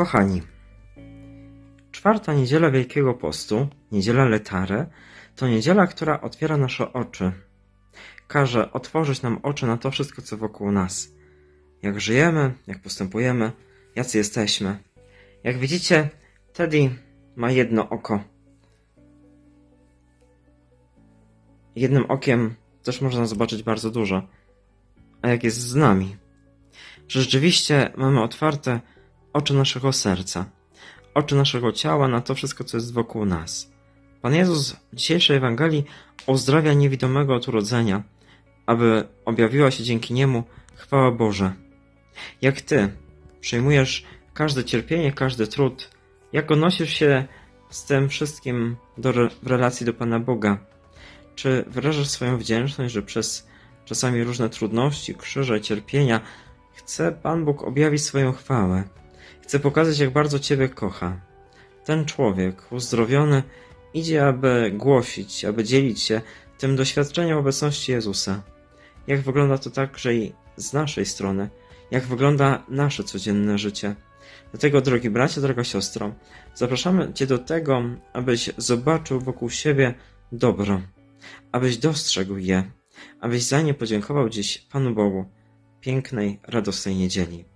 Kochani, czwarta niedziela Wielkiego Postu, niedziela Letare, to niedziela, która otwiera nasze oczy. Każe otworzyć nam oczy na to wszystko, co wokół nas. Jak żyjemy, jak postępujemy, jacy jesteśmy. Jak widzicie, Teddy ma jedno oko. Jednym okiem też można zobaczyć bardzo dużo. A jak jest z nami? Że rzeczywiście mamy otwarte oczy naszego serca, oczy naszego ciała na to wszystko, co jest wokół nas. Pan Jezus w dzisiejszej Ewangelii uzdrawia niewidomego od urodzenia, aby objawiła się dzięki niemu chwała Boże. Jak Ty przyjmujesz każde cierpienie, każdy trud, jak odnosisz się z tym wszystkim do, w relacji do Pana Boga? Czy wyrażasz swoją wdzięczność, że przez czasami różne trudności, krzyże, cierpienia chce Pan Bóg objawić swoją chwałę? Chce pokazać, jak bardzo Ciebie kocha. Ten człowiek uzdrowiony idzie, aby głosić, aby dzielić się tym doświadczeniem obecności Jezusa. Jak wygląda to także i z naszej strony? Jak wygląda nasze codzienne życie? Dlatego, drogi bracie, droga siostro, zapraszamy Cię do tego, abyś zobaczył wokół siebie dobro, abyś dostrzegł je, abyś za nie podziękował dziś Panu Bogu pięknej, radosnej niedzieli.